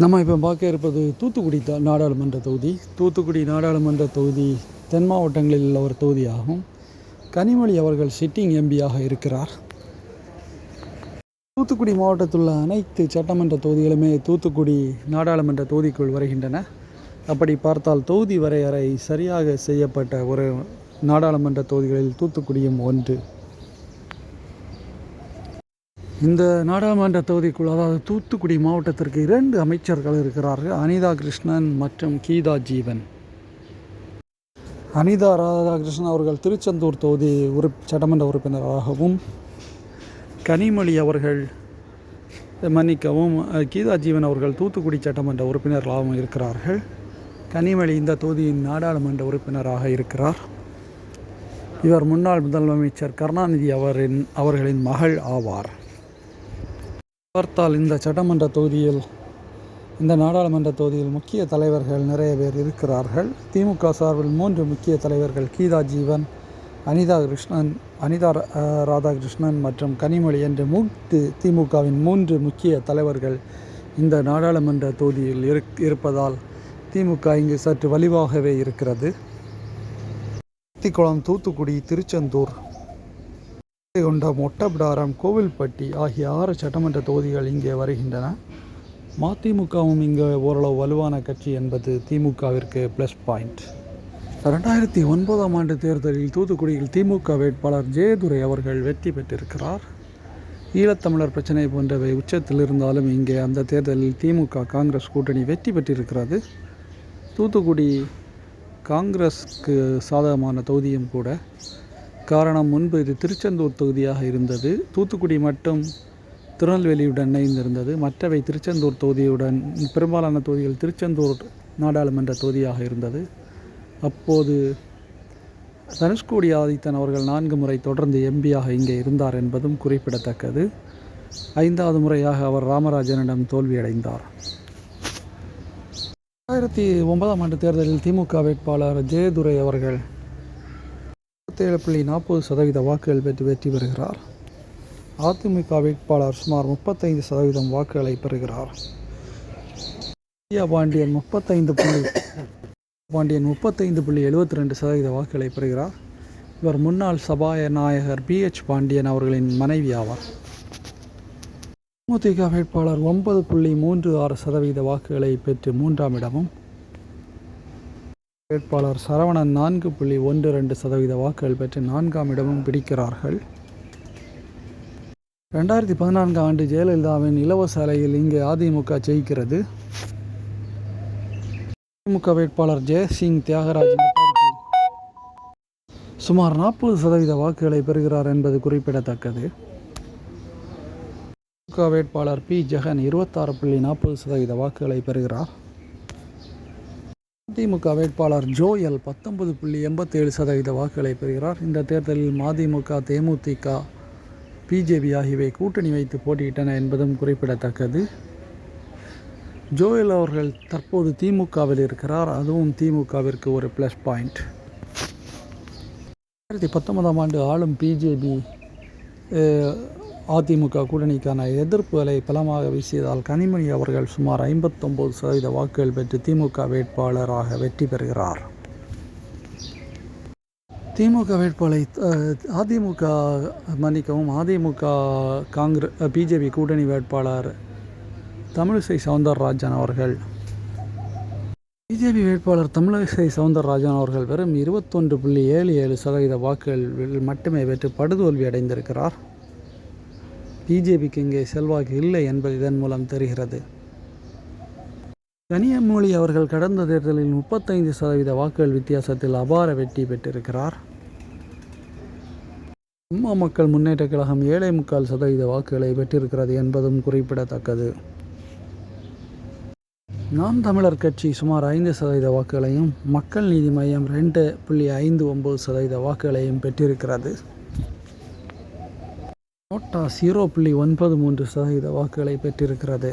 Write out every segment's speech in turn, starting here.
நம்ம இப்போ பார்க்க இருப்பது தூத்துக்குடி த நாடாளுமன்ற தொகுதி. தூத்துக்குடி நாடாளுமன்ற தொகுதி தென் மாவட்டங்களில் உள்ள ஒரு தொகுதியாகும். கனிமொழி அவர்கள் சிட்டிங் எம்பியாக இருக்கிறார். தூத்துக்குடி மாவட்டத்தில் உள்ள அனைத்து சட்டமன்ற தொகுதிகளுமே தூத்துக்குடி நாடாளுமன்ற தொகுதிக்குள் வருகின்றன. அப்படி பார்த்தால் தொகுதி வரையறை சரியாக செய்யப்பட்ட ஒரு நாடாளுமன்ற தொகுதிகளில் தூத்துக்குடியும் ஒன்று. இந்த நாடாளுமன்ற தொகுதிக்குள் அதாவது தூத்துக்குடி மாவட்டத்திற்கு இரண்டு அமைச்சர்கள் இருக்கிறார்கள் அனிதா கிருஷ்ணன் மற்றும் கீதா ஜீவன். அனிதா ராதாகிருஷ்ணன் அவர்கள் திருச்செந்தூர் தொகுதி உறுப் சட்டமன்ற உறுப்பினராகவும் கனிமொழி அவர்கள் மன்னிக்கவும் கீதா ஜீவன் அவர்கள் தூத்துக்குடி சட்டமன்ற உறுப்பினர்களாகவும் இருக்கிறார்கள். கனிமொழி இந்த தொகுதியின் நாடாளுமன்ற உறுப்பினராக இருக்கிறார். இவர் முன்னாள் முதலமைச்சர் கருணாநிதி அவரின் அவர்களின் மகள் ஆவார். பார்த்தால் இந்த சட்டமன்ற தொகுதியில் இந்த நாடாளுமன்ற தொகுதியில் முக்கிய தலைவர்கள் நிறைய பேர் இருக்கிறார்கள். திமுக சார்பில் மூன்று முக்கிய தலைவர்கள் கீதா ஜீவன் அனிதா கிருஷ்ணன் அனிதா ரா- ராதாகிருஷ்ணன் மற்றும் கனிமொழி என்ற மூன்று திமுகவின் மூன்று முக்கிய தலைவர்கள் இந்த நாடாளுமன்ற தொகுதியில் இருக் இருப்பதால் திமுக இங்கு சற்று வலிவாகவே இருக்கிறது. குளம் தூத்துக்குடி திருச்செந்தூர் கொண்ட மொட்டபிடாரம் கோவில்பட்டி ஆகிய ஆறு சட்டமன்ற தொகுதிகள் இங்கே வருகின்றன. மதிமுகவும் இங்கே ஓரளவு வலுவான கட்சி என்பது திமுகவிற்கு ப்ளஸ் பாயிண்ட் ரெண்டாயிரத்தி ஒன்பதாம் ஆண்டு தேர்தலில் தூத்துக்குடியில் திமுக வேட்பாளர் ஜெயதுரை அவர்கள் வெற்றி பெற்றிருக்கிறார். ஈழத்தமிழர் பிரச்சனை போன்றவை உச்சத்தில் இருந்தாலும் இங்கே அந்த தேர்தலில் திமுக காங்கிரஸ் கூட்டணி வெற்றி பெற்றிருக்கிறது. தூத்துக்குடி காங்கிரஸ்க்கு சாதகமான தொகுதியும் கூட காரணம் முன்பு இது திருச்செந்தூர் தொகுதியாக இருந்தது. தூத்துக்குடி மட்டும் திருநெல்வேலியுடன் இணைந்திருந்தது. மற்றவை திருச்செந்தூர் தொகுதியுடன் பெரும்பாலான தொகுதிகள் திருச்செந்தூர் நாடாளுமன்ற தொகுதியாக இருந்தது. அப்போது தனுஷ்கோடி ஆதித்தன் அவர்கள் நான்கு முறை தொடர்ந்து எம்பியாக இங்கே இருந்தார் என்பதும் குறிப்பிடத்தக்கது. ஐந்தாவது முறையாக அவர் ராமராஜனிடம் தோல்வியடைந்தார். ரெண்டாயிரத்தி ஒன்பதாம் ஆண்டு தேர்தலில் திமுக வேட்பாளர் ஜெயதுரை அவர்கள் முப்பத்தேழு புள்ளி நாற்பது சதவீத வாக்குகள் பெற்று வெற்றி பெறுகிறார். அதிமுக வேட்பாளர் சுமார் முப்பத்தைந்து சதவீதம் வாக்குகளை பெறுகிறார். இந்தியா பாண்டியன் முப்பத்தைந்து புள்ளி பாண்டியன் முப்பத்தைந்து புள்ளி எழுபத்தி ரெண்டு சதவீத வாக்குகளை பெறுகிறார். இவர் முன்னாள் சபாநாயகர் பிஎச் பாண்டியன் அவர்களின் மனைவி ஆவார். தேமுதிக வேட்பாளர் ஒன்பது புள்ளி மூன்று ஆறு சதவீத வாக்குகளை பெற்று மூன்றாம் இடமும் வேட்பாளர் சரவணன் நான்கு புள்ளி ஒன்று ரெண்டு சதவீத வாக்குகள் பெற்று நான்காம் இடமும் பிடிக்கிறார்கள். ரெண்டாயிரத்தி பதினான்காம் ஆண்டு ஜெயலலிதாவின் இலவச அலையில் இங்கே அதிமுக ஜெயிக்கிறது. திமுக வேட்பாளர் ஜெயசிங் தியாகராஜ் சுமார் நாற்பது சதவீத வாக்குகளை பெறுகிறார் என்பது குறிப்பிடத்தக்கது. திமுக வேட்பாளர் பி. ஜெகன் இருபத்தாறு புள்ளி நாற்பது சதவீத வாக்குகளை பெறுகிறார். அதிமுக வேட்பாளர் ஜோயல் பத்தொன்பது புள்ளி எண்பத்தேழு சதவீத வாக்குகளை பெறுகிறார். இந்த தேர்தலில் மதிமுக தேமுதிக பிஜேபி ஆகியவை கூட்டணி வைத்து போட்டியிட்டன என்பதும் குறிப்பிடத்தக்கது. ஜோயல் அவர்கள் தற்போது திமுகவில் இருக்கிறார். அதுவும் திமுகவிற்கு ஒரு ப்ளஸ் பாயிண்ட் ரெண்டாயிரத்தி பத்தொன்பதாம் ஆண்டு ஆளும் பிஜேபி அதிமுக கூட்டணிக்கான எதிர்ப்புகளை பலமாக வீசியதால் கனிமொழி அவர்கள் சுமார் ஐம்பத்தொம்பது சதவீத வாக்குகள் பெற்று திமுக வேட்பாளராக வெற்றி பெறுகிறார். திமுக வேட்பாளரை அதிமுக மன்னிக்கவும் அதிமுக காங்கிரஸ் பிஜேபி கூட்டணி வேட்பாளர் தமிழிசை சவுந்தரராஜன் அவர்கள். பிஜேபி வேட்பாளர் தமிழிசை சவுந்தரராஜன் அவர்கள் வெறும் இருபத்தொன்று புள்ளி ஏழு ஏழு சதவீத வாக்குகள் மட்டுமே பெற்று படுதோல்வி அடைந்திருக்கிறார் பிஜேபிக்கு இங்கே செல்வாக்கு இல்லை என்பது இதன் மூலம் தெரிகிறது. கனியமொழி அவர்கள் கடந்த தேர்தலில் முப்பத்தைந்து சதவீத வாக்குகள் வித்தியாசத்தில் அபார வெற்றி பெற்றிருக்கிறார். அம்மா மக்கள் முன்னேற்ற கழகம் ஏழை முக்கால் சதவீத வாக்குகளை பெற்றிருக்கிறது என்பதும் குறிப்பிடத்தக்கது. நாம் தமிழர் கட்சி சுமார் ஐந்து சதவீத வாக்குகளையும் மக்கள் நீதி மையம் ரெண்டு புள்ளி ஐந்து ஒம்பது சதவீத வாக்குகளையும் பெற்றிருக்கிறது. நோட்டா ஜீரோ புள்ளி ஒன்பது மூன்று சதவீத வாக்குகளை பெற்றிருக்கிறது.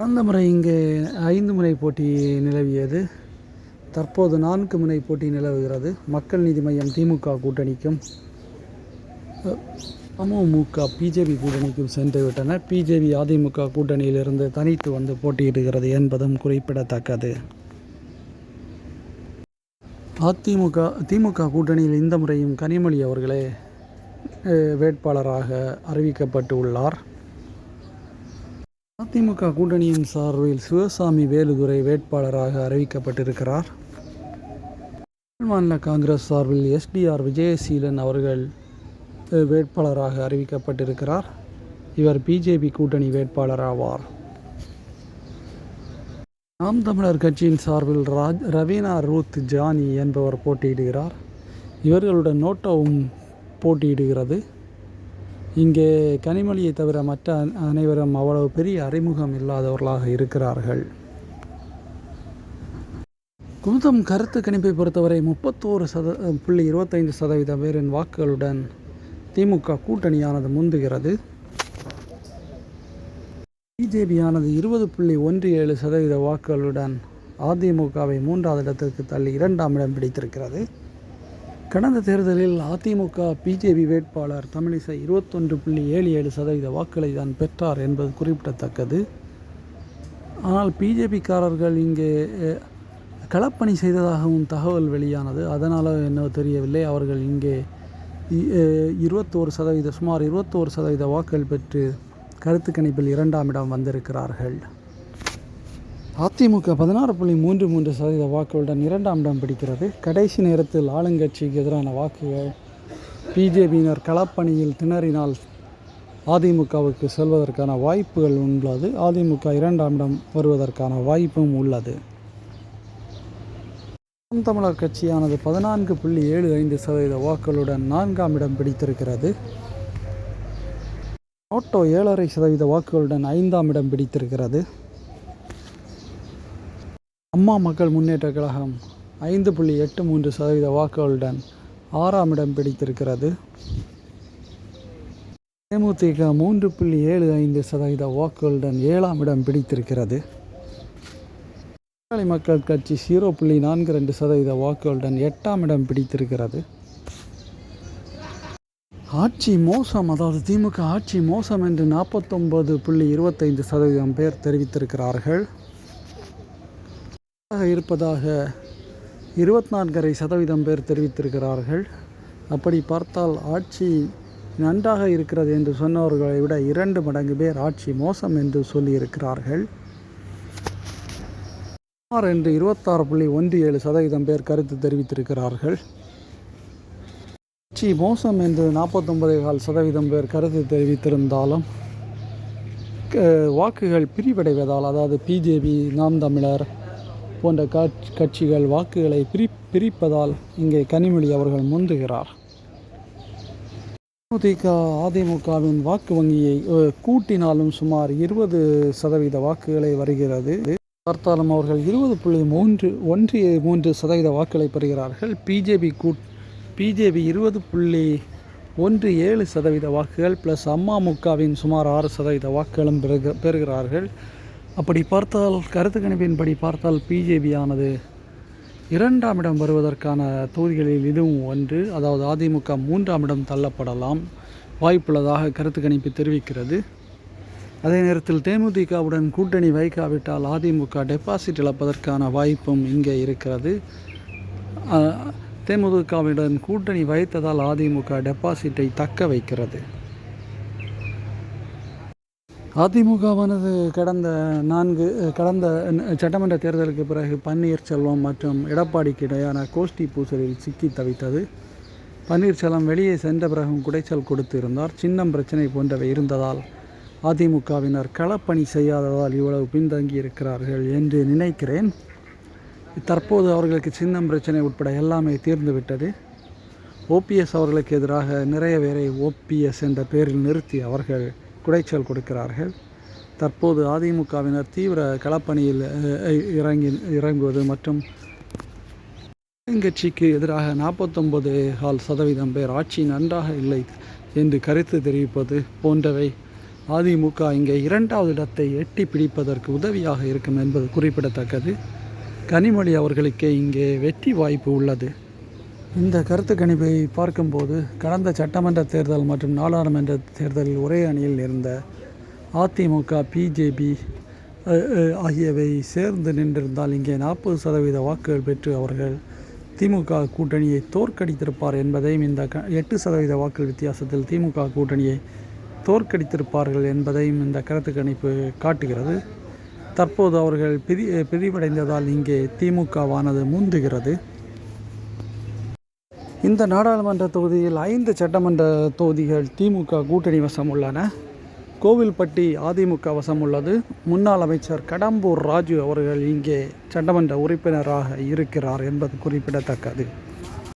கடந்த முறை இங்கே ஐந்து முறை போட்டி நிலவியது. தற்போது நான்கு முனை போட்டி நிலவுகிறது. மக்கள் நீதி மையம் திமுக கூட்டணிக்கும் அமமுக பிஜேபி கூட்டணிக்கும் சென்று விட்டன பிஜேபி அதிமுக கூட்டணியிலிருந்து தனித்து வந்து போட்டியிடுகிறது என்பதும் குறிப்பிடத்தக்கது. அதிமுக திமுக கூட்டணியில் இந்த முறையும் கனிமொழி அவர்களே வேட்பாளராக அறிவிக்கப்பட்டு உள்ளார் அதிமுக கூட்டணியின் சார்பில் சிவசாமி வேலுதுரை வேட்பாளராக அறிவிக்கப்பட்டிருக்கிறார். மாநில காங்கிரஸ் சார்பில் எஸ்டிஆர் விஜயசீலன் அவர்கள் வேட்பாளராக அறிவிக்கப்பட்டிருக்கிறார். இவர் பிஜேபி கூட்டணி வேட்பாளர் ஆவார் நாம் தமிழர் கட்சியின் சார்பில் ராஜ் ரவீனா ரூத் ஜானி என்பவர் போட்டியிடுகிறார். இவர்களுடன் நோட்டோவும் போட்டியிடுகிறது. இங்கே கனிமொழியை தவிர மற்ற அனைவரும் அவ்வளவு பெரிய அறிமுகம் இல்லாதவர்களாக இருக்கிறார்கள். குமுதம் கருத்து கணிப்பை பொறுத்தவரை முப்பத்தோரு சத புள்ளி இருபத்தைந்து சதவீதம் பேரின் வாக்குகளுடன் திமுக கூட்டணியானது முந்துகிறது. பிஜேபியானது இருபது புள்ளி ஒன்று ஏழு சதவீத வாக்குகளுடன் அதிமுகவை மூன்றாவது இடத்திற்கு தள்ளி இரண்டாம் இடம் பிடித்திருக்கிறது. கடந்த தேர்தலில் அதிமுக பிஜேபி வேட்பாளர் தமிழிசை இருபத்தொன்று புள்ளி ஏழு ஏழு சதவீத வாக்குகளை தான் பெற்றார் என்பது குறிப்பிடத்தக்கது. ஆனால் பிஜேபிக்காரர்கள் இங்கே களப்பணி செய்ததாகவும் தகவல் வெளியானது. அதனால் என்ன தெரியவில்லை. அவர்கள் இங்கே இருபத்தோரு சதவீத சுமார் இருபத்தோரு சதவீத வாக்குகள் பெற்று கருத்து கணிப்பில் இரண்டாம் இடம் வந்திருக்கிறார்கள். அதிமுக பதினாறு புள்ளி மூன்று மூன்று சதவீத வாக்குகளுடன் இரண்டாம் இடம் பிடிக்கிறது. கடைசி நேரத்தில் ஆளுங்கட்சிக்கு எதிரான வாக்குகள் பிஜேபியினர் களப்பணியில் திணறினால் அதிமுகவுக்கு செல்வதற்கான வாய்ப்புகள் உள்ளது. அதிமுக இரண்டாம் இடம் வருவதற்கான வாய்ப்பும் உள்ளது. நாம் தமிழர் கட்சியானது பதினான்கு புள்ளி ஏழு ஐந்து சதவீத வாக்குகளுடன் நான்காம் இடம் பிடித்திருக்கிறது. நோட்டோ ஏழரை சதவீத வாக்குகளுடன் ஐந்தாம் இடம் பிடித்திருக்கிறது. அம்மா மக்கள் முன்னேற்ற கழகம் ஐந்து புள்ளி எட்டு மூன்று சதவீத வாக்குகளுடன் ஆறாம் இடம் பிடித்திருக்கிறது. தேமுதிக மூன்று புள்ளி ஏழு ஐந்து சதவீத வாக்குகளுடன் ஏழாம் இடம் பிடித்திருக்கிறது. பாட்டாளி மக்கள் கட்சி ஜீரோ புள்ளி நான்கு ரெண்டு சதவீத வாக்குகளுடன் எட்டாம் இடம் பிடித்திருக்கிறது. ஆட்சி மோசம் அதாவது திமுக ஆட்சி மோசம் என்று நாற்பத்தொன்பது புள்ளி இருபத்தைந்து சதவீதம் பேர் தெரிவித்திருக்கிறார்கள். இருப்பதாக இருபத்தி நான்கரை சதவீதம் பேர் தெரிவித்திருக்கிறார்கள். அப்படி பார்த்தால் ஆட்சி நன்றாக இருக்கிறது என்று சொன்னவர்களை விட இரண்டு மடங்கு பேர் ஆட்சி மோசம் என்று சொல்லியிருக்கிறார்கள். சுமார் என்று இருபத்தாறு புள்ளி ஒன்று ஏழு சதவீதம் பேர் கருத்து தெரிவித்திருக்கிறார்கள். ஆட்சி மோசம் என்று நாற்பத்தொன்பது கால் சதவீதம் பேர் கருத்து தெரிவித்திருந்தாலும் க- வாக்குகள் பிரிவடைவதால் அதாவது பிஜேபி நாம் தமிழர் போன்ற காட்சி கட்சிகள் வாக்குகளை பிரி பிரிப்பதால் இங்கே கனிமொழி அவர்கள் முந்துகிறார். தேமுதிக அதிமுகவின் வாக்கு வங்கியை கூட்டினாலும் சுமார் இருபது சதவீத வாக்குகளை வருகிறது. பார்த்தாலும் அவர்கள் இருபது புள்ளி மூன்று ஒன்று மூன்று சதவீத வாக்குகளை பெறுகிறார்கள். பிஜேபி கூட் பிஜேபி இருபது புள்ளி ஒன்று ஏழு சதவீத வாக்குகள் ப்ளஸ் அம்மாமுகவின் சுமார் ஆறு சதவீத வாக்குகளும் பெறுக பெறுகிறார்கள். அப்படி பார்த்தால் கருத்து கணிப்பின்படி பார்த்தால் பிஜேபி ஆனது இரண்டாம் இடம் வருவதற்கான தொகுதிகளில் இதுவும் ஒன்று. அதாவது அதிமுக மூன்றாம் இடம் தள்ளப்படலாம். வாய்ப்புள்ளதாக கருத்து கணிப்பு தெரிவிக்கிறது. அதே நேரத்தில் தேமுதிகவுடன் கூட்டணி வைக்காவிட்டால் அதிமுக டெபாசிட் இழப்பதற்கான வாய்ப்பும் இங்கே இருக்கிறது. தேமுதிகவுடன் கூட்டணி வைத்ததால் அதிமுக டெபாசிட்டை தக்க வைக்கிறது. அதிமுகவானது கடந்த நான்கு கடந்த சட்டமன்ற தேர்தலுக்கு பிறகு பன்னீர்செல்வம் மற்றும் எடப்பாடிக்கு இடையான கோஷ்டி பூசலில் சிக்கி தவித்தது. பன்னீர்செல்வம் வெளியே சென்ற பிறகும் குடைச்சல் கொடுத்து இருந்தார். சின்னம் பிரச்சனை போன்றவை இருந்ததால் அதிமுகவினர் களப்பணி செய்யாததால் இவ்வளவு பின்தங்கி இருக்கிறார்கள் என்று நினைக்கிறேன். தற்போது அவர்களுக்கு சின்னம் பிரச்சனை உட்பட எல்லாமே தீர்ந்துவிட்டது ஓபிஎஸ் அவர்களுக்கு எதிராக நிறைய பேரை ஓபிஎஸ் என்ற பெயரில் நிறுத்தி அவர்கள் குடைச்சல் கொடுக்கிறார்கள். தற்போது அதிமுகவினர் தீவிர களப்பணியில் இறங்கி இறங்குவது மற்றும் கட்சிக்கு எதிராக நாற்பத்தொன்பது கால் சதவீதம் பேர் ஆட்சி நன்றாக இல்லை என்று கருத்து தெரிவிப்பது போன்றவை. அதிமுக இங்கே இரண்டாவது இடத்தை எட்டி பிடிப்பதற்கு உதவியாக இருக்கும் என்பது குறிப்பிடத்தக்கது. கனிமொழி அவர்களுக்கே இங்கே வெற்றி வாய்ப்பு உள்ளது. இந்த கருத்து கணிப்பை பார்க்கும்போது கடந்த சட்டமன்ற தேர்தல் மற்றும் நாடாளுமன்ற தேர்தலில் ஒரே அணியில் இருந்த அதிமுக பிஜேபி ஆகியவை சேர்ந்து நின்றிருந்தால் இங்கே நாற்பது சதவீத வாக்குகள் பெற்று அவர்கள் திமுக கூட்டணியை தோற்கடித்திருப்பார் என்பதையும் இந்த க எட்டு சதவீத வாக்கு வித்தியாசத்தில் திமுக கூட்டணியை தோற்கடித்திருப்பார்கள் என்பதையும் இந்த கருத்து கணிப்பு காட்டுகிறது. தற்போது அவர்கள் பிரி பிரிவடைந்ததால் இங்கே திமுகவானது முந்துகிறது. இந்த நாடாளுமன்ற தொகுதியில் ஐந்து சட்டமன்ற தொகுதிகள் திமுக கூட்டணி வசம் உள்ளன. கோவில்பட்டி அதிமுக வசம் உள்ளது. முன்னாள் அமைச்சர் கடம்பூர் ராஜு அவர்கள் இங்கே சட்டமன்ற உறுப்பினராக இருக்கிறார் என்பது குறிப்பிடத்தக்கது.